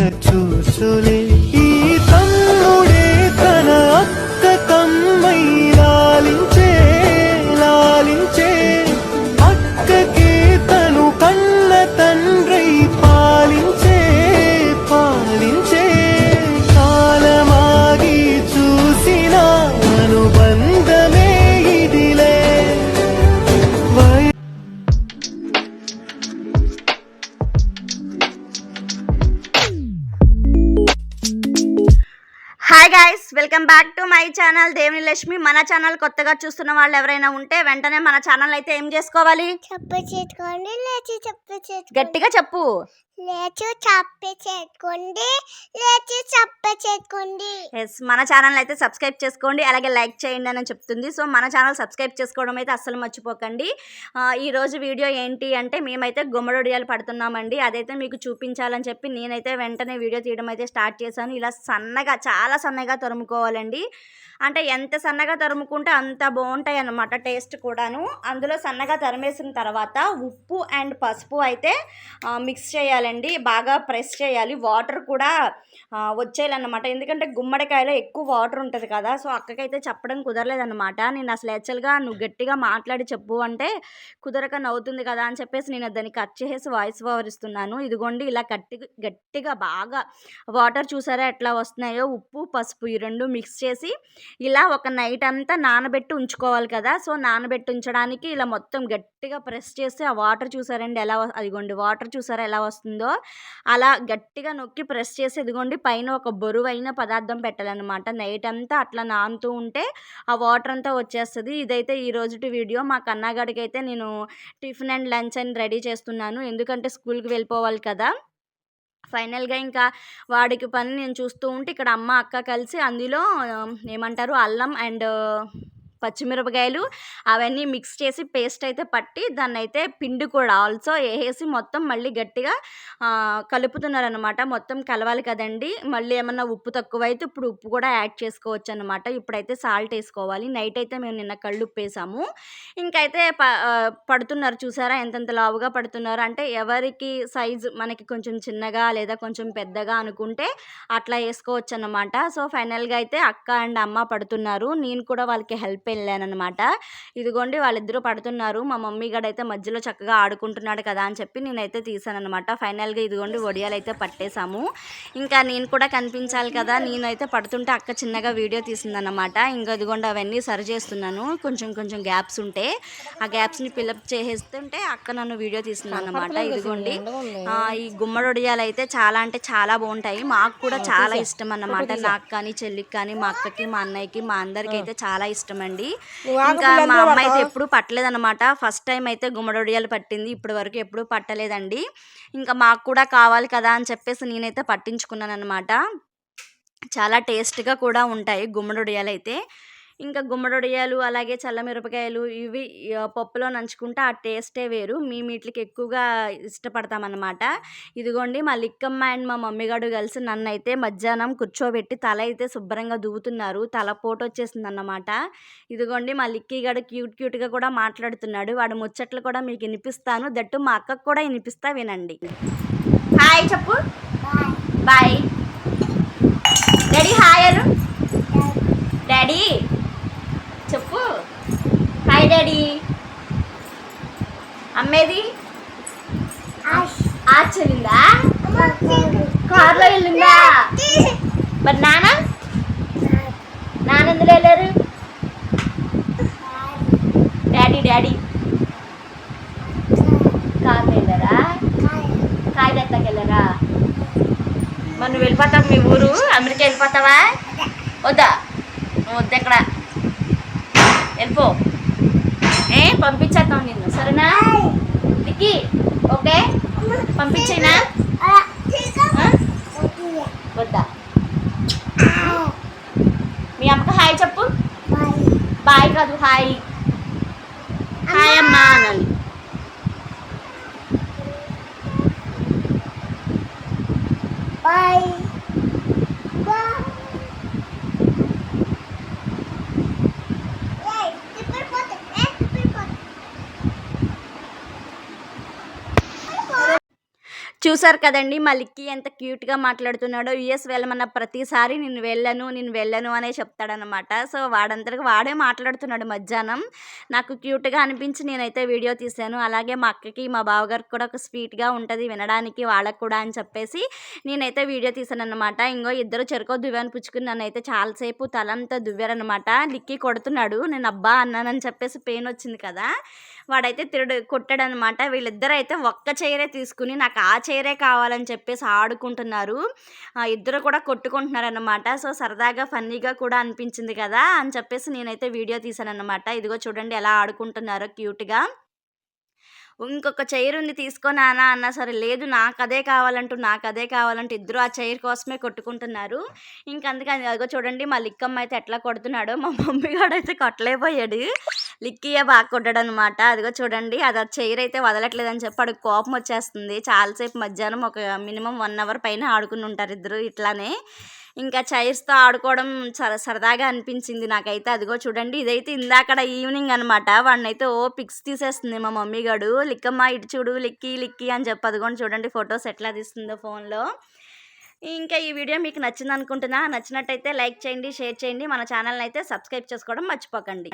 చూసులే hi guys welcome back to my channel దేవుని లక్ష్మి మన channel కొత్తగా చూస్తున్న వాళ్ళు ఎవరైనా ఉంటే వెంటనే మన ఛానల్ అయితే ఏం చేసుకోవాలి? గట్టిగా చెప్పు. లేచి చప్ప చేసుకోండి లేచి చప్ప చేసుకోండి ఎస్ మన ఛానల్ అయితే సబ్స్క్రైబ్ చేసుకోండి అలాగే లైక్ చేయండి అని చెప్తుంది. సో మన ఛానల్ సబ్స్క్రైబ్ చేసుకోవడం అయితే అస్సలు మర్చిపోకండి. ఈరోజు వీడియో ఏంటి అంటే మేమైతే గుమ్మడొడియాలు పడుతున్నామండి. అదైతే మీకు చూపించాలని చెప్పి నేనైతే వెంటనే వీడియో తీయడం అయితే స్టార్ట్ చేశాను. ఇలా సన్నగా చాలా సన్నగా తరుముకోవాలండి. అంటే ఎంత సన్నగా తరుముకుంటే అంత బాగుంటాయి అన్నమాట టేస్ట్ కూడాను. అందులో సన్నగా తరిమేసిన తర్వాత ఉప్పు అండ్ పసుపు అయితే మిక్స్ చేయాలండి. బాగా ప్రెస్ చేయాలి. వాటర్ కూడా వచ్చేయాలన్నమాట. ఎందుకంటే గుమ్మడికాయలో ఎక్కువ వాటర్ ఉంటుంది కదా. సో అక్కకైతే చెప్పడం కుదరలేదన్నమాట. నేను అసలు యాక్చువల్గా నువ్వు గట్టిగా మాట్లాడి చెప్పు అంటే కుదరక నవ్వుతుంది కదా అని చెప్పేసి నేను దాన్ని కట్ చేసేసి వాయిస్ ఓవర్ ఇస్తున్నాను. ఇదిగోండి ఇలా గట్టి గట్టిగా బాగా వాటర్ చూసారా ఎట్లా వస్తున్నాయో? ఉప్పు పసుపు ఈ రెండు మిక్స్ చేసి ఇలా ఒక నైట్ అంతా నానబెట్టి ఉంచుకోవాలి కదా. సో నానబెట్టి ఉంచడానికి ఇలా మొత్తం గట్టిగా ప్రెస్ చేసి ఆ వాటర్ చూసారండి ఎలా అదిగోండి వాటర్ చూసారా ఎలా వస్తుందో? అలా గట్టిగా నొక్కి ప్రెస్ చేసి ఇదిగోండి పైన ఒక బరువైన పదార్థం పెట్టాలన్నమాట. నైట్ అంతా అట్లా నానుతూ ఉంటే ఆ వాటర్ అంతా వచ్చేస్తుంది. ఇదైతే ఈ రోజుటి వీడియో. మా కన్నాగాడికి అయితే నేను టిఫిన్ అండ్ లంచ్ అని రెడీ చేస్తున్నాను. ఎందుకంటే స్కూల్కి వెళ్ళిపోవాలి కదా. ఫైనల్గా ఇంకా వాడికి పని నేను చూస్తూ ఉంటే ఇక్కడ అమ్మ అక్క కలిసి అందులో ఏమంటారు అల్లం అండ్ పచ్చిమిరపకాయలు అవన్నీ మిక్స్ చేసి పేస్ట్ అయితే పట్టి దాన్ని అయితే పిండి కూడా ఆల్సో వేసేసి మొత్తం మళ్ళీ గట్టిగా కలుపుతున్నారనమాట మొత్తం కలవాలి కదండి. మళ్ళీ ఏమన్నా ఉప్పు తక్కువ అయితే ఇప్పుడు ఉప్పు కూడా యాడ్ చేసుకోవచ్చు అనమాట ఇప్పుడైతే సాల్ట్ వేసుకోవాలి. నైట్ అయితే మేము నిన్న కళ్ళు ఉప్పేసాము. ఇంకైతే ప పడుతున్నారు చూసారా? ఎంతెంత లావుగా పడుతున్నారు? అంటే ఎవరికి సైజు మనకి కొంచెం చిన్నగా లేదా కొంచెం పెద్దగా అనుకుంటే అట్లా వేసుకోవచ్చు అనమాట సో ఫైనల్గా అయితే అక్క అండ్ అమ్మ పడుతున్నారు. నేను కూడా వాళ్ళకి హెల్ప్ వెళ్ళాను అనమాట ఇదిగోండి వాళ్ళిద్దరూ పడుతున్నారు. మా మమ్మీ గడ అయితే మధ్యలో చక్కగా ఆడుకుంటున్నాడు కదా అని చెప్పి నేనైతే తీసాను అనమాట ఫైనల్గా ఇదిగోండి వడియాలు అయితే పట్టేశాము. ఇంకా నేను కూడా కనిపించాలి కదా నేనైతే పడుతుంటే అక్క చిన్నగా వీడియో తీసిందన్నమాట. ఇంకా ఇదిగోండి అవన్నీ సరి చేస్తున్నాను. కొంచెం కొంచెం గ్యాప్స్ ఉంటే ఆ గ్యాప్స్ని ఫిల్అప్ చేసేస్తుంటే అక్క నన్ను వీడియో అనమాట ఇదిగోండి ఈ గుమ్మడి వడియాలు అయితే చాలా అంటే చాలా బాగుంటాయి. మాకు కూడా చాలా ఇష్టం అన్నమాట. నాకు కానీ చెల్లికి కానీ మా అక్కకి మా అన్నయ్యకి మా అందరికి అయితే చాలా ఇష్టం అండి ఇంకా మా అమ్మ అయితే ఎప్పుడు పట్టలేదన్నమాట. ఫస్ట్ టైం అయితే గుమ్మడి వడియాలు పట్టింది. ఇప్పటి వరకు ఎప్పుడు పట్టలేదండి. ఇంకా మాకు కూడా కావాలి కదా అని చెప్పేసి నేనైతే పట్టించుకున్నాను అనమాట చాలా టేస్ట్గా కూడా ఉంటాయి గుమ్మడి వడియాలు అయితే. ఇంకా గుమ్మడొడియాలు అలాగే చల్లమిరపకాయలు ఇవి పప్పులో నంచుకుంటే ఆ టేస్టే వేరు. మేము వీటికి ఎక్కువగా ఇష్టపడతామన్నమాట. ఇదిగోండి మా లిక్కమ్మ అండ్ మా మమ్మీ గారు కలిసి నన్ను అయితే మధ్యాహ్నం కూర్చోబెట్టి తల అయితే శుభ్రంగా దువ్వుతున్నారు. తల పోటు వచ్చేసింది అన్నమాట ఇదిగోండి మా లిక్కీ గడు క్యూట్ క్యూట్గా కూడా మాట్లాడుతున్నాడు. వాడు ముచ్చట్లు కూడా మీకు వినిపిస్తాను. దట్టు మా అక్కకు కూడా వినిపిస్తా వినండి. హాయ్ చెప్పు. బాయ్. డాడీ హాయ్ అను డాడీ. డాడీ. అమ్మేది? ఆచరిందా కార్లో వెళ్ళిందా? మరి నాన్న? నాన్న ఎందులో వెళ్ళారు? Daddy daddy. కార్లో వెళ్ళారా? కాయ దగ్గరికి వెళ్ళారా? మరి నువ్వు వెళ్ళిపోతావు మీ ఊరు? అమెరికా వెళ్ళిపోతావా? వద్దా. నువ్వు వద్దు ఎక్కడ? వెళ్ళిపో. పంపించేద్దాం నిన్ను సరేనా? దిక్కి ఓకే? పంపించేనా? వద్దా? మీ అమ్మకి హాయ్ చెప్పు. బాయ్. కాదు హాయ్. హాయ్ అమ్మా అనాలి చూసారు కదండి మా లిక్కీ ఎంత క్యూట్గా మాట్లాడుతున్నాడో. యుఎస్ వెళ్ళమన్న ప్రతిసారి నేను వెళ్ళను నేను వెళ్ళను అనే చెప్తాడనమాట సో వాడంతటికి వాడే మాట్లాడుతున్నాడు మధ్యాహ్నం. నాకు క్యూట్గా అనిపించి నేనైతే వీడియో తీశాను. అలాగే మా అక్కకి మా బావగారికి కూడా ఒక స్వీట్గా ఉంటుంది వినడానికి వాళ్ళకు కూడా అని చెప్పేసి నేనైతే వీడియో తీశాను అనమాట ఇంకో ఇద్దరు చెరుకో దువ్వాను పుచ్చుకుని నన్ను అయితే చాలాసేపు తలంతా దువ్వారనమాట లిక్కి కొడుతున్నాడు. నేను అబ్బా అన్నానని చెప్పేసి పెయిన్ వచ్చింది కదా. వాడైతే తిరుడు కొట్టాడనమాట వీళ్ళిద్దరూ అయితే ఒక్క చైరే తీసుకుని నాకు ఆ చైర్ కావాలని చెప్పేసి ఆడుకుంటున్నారు. ఇద్దరు కూడా కొట్టుకుంటున్నారు అనమాట సో సరదాగా ఫన్నీగా కూడా అనిపించింది కదా అని చెప్పేసి నేనైతే వీడియో తీశాను అనమాట ఇదిగో చూడండి ఎలా ఆడుకుంటున్నారో క్యూట్గా. ఇంకొక చైర్ ఉంది తీసుకోనానా అన్నా సరే లేదు నాకు అదే కావాలంటూ నాకు అదే కావాలంటూ ఇద్దరు ఆ చైర్ కోసమే కొట్టుకుంటున్నారు. ఇంక అందుకని అదిగో చూడండి మా లిక్కమ్మ అయితే ఎట్లా కొడుతున్నాడో మా మమ్మీ గాడు అయితే కొట్టలేకపోయాడు. లిక్కీయే బాగా కొట్టాడు అనమాట అదిగో చూడండి అది ఆ చైర్ అయితే వదలట్లేదని చెప్పి అడుగు కోపం వచ్చేస్తుంది. చాలాసేపు మధ్యాహ్నం ఒక మినిమం వన్ అవర్ పైన ఆడుకుని ఉంటారు ఇద్దరు ఇట్లానే. ఇంకా చైర్స్తో ఆడుకోవడం సర సరదాగా అనిపించింది నాకైతే. అదిగో చూడండి ఇదైతే ఇందాకడ ఈవినింగ్ అనమాట వాడినైతే ఓ పిక్స్ తీసేస్తుంది మా మమ్మీ గడు. లిక్కమ్మ ఇటు చూడు లిక్కి లిక్కి అని చెప్పి అదిగోండి చూడండి ఫొటోస్ ఎట్లా తీస్తుందో ఫోన్లో. ఇంకా ఈ వీడియో మీకు నచ్చింది అనుకుంటున్నా నచ్చినట్టయితే లైక్ చేయండి షేర్ చేయండి. మన ఛానల్ని అయితే సబ్స్క్రైబ్ చేసుకోవడం మర్చిపోకండి.